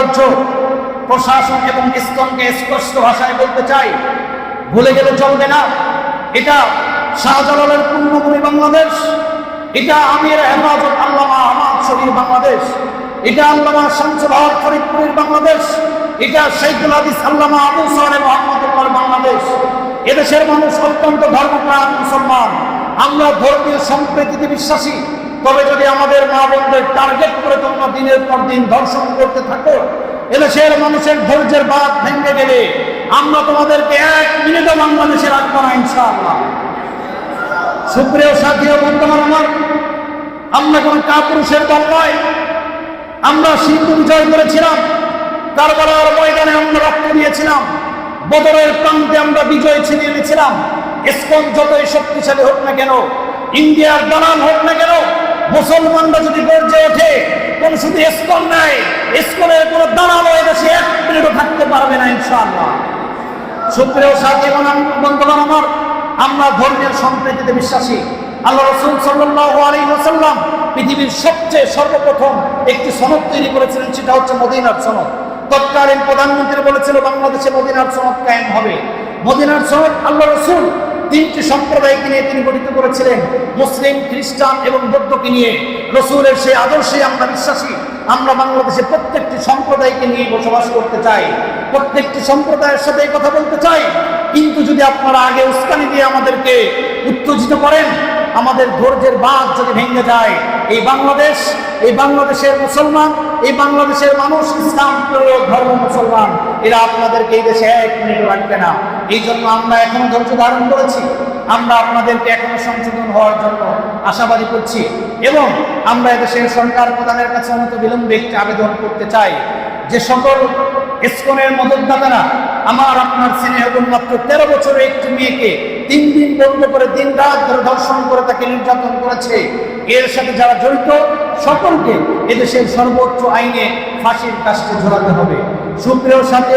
ঐক্যবদ্ধ প্রশাসন এবং ইসকনকে স্পষ্ট ভাষায় বলতে চাই, ভুলে গেলে চলবে না। এটা শাহজালালের পূর্ণভূমি বাংলাদেশ, এটা আমির হেফাজত আল্লামা আহমদ শরীর বাংলাদেশ, এটা আল্লামা শামসুল হক ফরিদপুরের বাংলাদেশ, এটা শেখুল হাদিস আল্লামা আবু সালে মোহাম্মদুল্লাহ বাংলাদেশ। এদেশের মানুষ অত্যন্ত ধর্মপ্রাণ মুসলমান। আমরা ধর্মীয় সম্প্রীতিতে বিশ্বাসী। তবে যদি আমাদের মা বোনদের টার্গেট করে তোমরা দিনের পর দিন ধর্ষণ করতে থাকো, এদেশের মানুষের ধৈর্যের বাদ ভেঙে গেলে আমরা তোমাদেরকে এক মিনিটও বাংলাদেশে রাখব না, ইনশাআল্লাহ। সুপ্রিয় সাথী বর্তমান আমার, আমরা কোন কাপুরুষের দল নয়। আমরা সিন্ধু বিজয় করেছিলাম, কারবালার ময়দানে আমরা রক্ত দিয়েছিলাম, বদরের প্রান্তে আমরা বিজয় ছিনিয়ে এনেছিলাম। ইসকন যতই শক্তিশালী হোক না কেন, ইন্ডিয়ার দালাল হোক না কেন মুসলমানরা যদি গর্জে ওঠে, কোন শুধু ইসকন নাই ইসকনের কোন দালালও এদেশে এক মিনিটও থাকতে পারবে না, ইনশাআল্লাহ। সুপ্রিয় সাথী বন্ধুগণ আমার, আমরা ধর্মের সম্প্রীতিতে বিশ্বাসী। আল্লাহ রসুল সাল্লাহ আলী ওসাল্লাম পৃথিবীর সবচেয়ে সর্বপ্রথম একটি সনদ তৈরি করেছিলেন, সেটা হচ্ছে মদিনার সনদ। তৎকালীন প্রধানমন্ত্রী বলেছিল, বাংলাদেশে মদিনার সনদ কায়েম হবে। মদিনার সনদ আল্লাহ রসুল তিনটি সম্প্রদায়কে নিয়ে তিনি গঠিত করেছিলেন, মুসলিম, খ্রিস্টান এবং বৌদ্ধকে নিয়ে। রসুলের সেই আদর্শে আমরা বিশ্বাসী, আমরা বাংলাদেশে প্রত্যেকটি সম্প্রদায়কে নিয়ে বসবাস করতে চাই, প্রত্যেকটি সম্প্রদায়ের সাথে কথা বলতে চাই। কিন্তু যদি আপনারা আগে উস্কানি দিয়ে আমাদেরকে উত্তেজিত করেন আমাদের ধৈর্যের বাঁধ যদি ভেঙে যায়, এই বাংলাদেশ, এই বাংলাদেশের মুসলমান, এই বাংলাদেশের মানুষ ইসলাম ধর্ম মুসলমান, এরা আপনাদেরকে এই দেশে এক মিনিট রাখবে না। এই জন্য আমরা এখনও ধৈর্য ধারণ করেছি। আমরা আপনাদেরকে এখনও সংশোধন হওয়ার জন্য আশাবাদী করছি এবং আমরা এদেশের সরকার প্রধানের কাছে অনত বিলম্বে একটি আবেদন করতে চাই। যে সকল ইস্কনের মদতদাতারা, আমার, আপনার স্নেহ মাত্র তেরো বছরের একটি মেয়েকে তিন দিন বন্ধ করে দিন রাত ধরে ধর্ষণ করে তাকে নির্যাতন করেছে। এর সাথে যারা জড়িত, সকলকে এদেশের সর্বোচ্চ আইনে ফাঁসির কাজটি ঝোলাতে হবে। সুপ্রিয় সাথী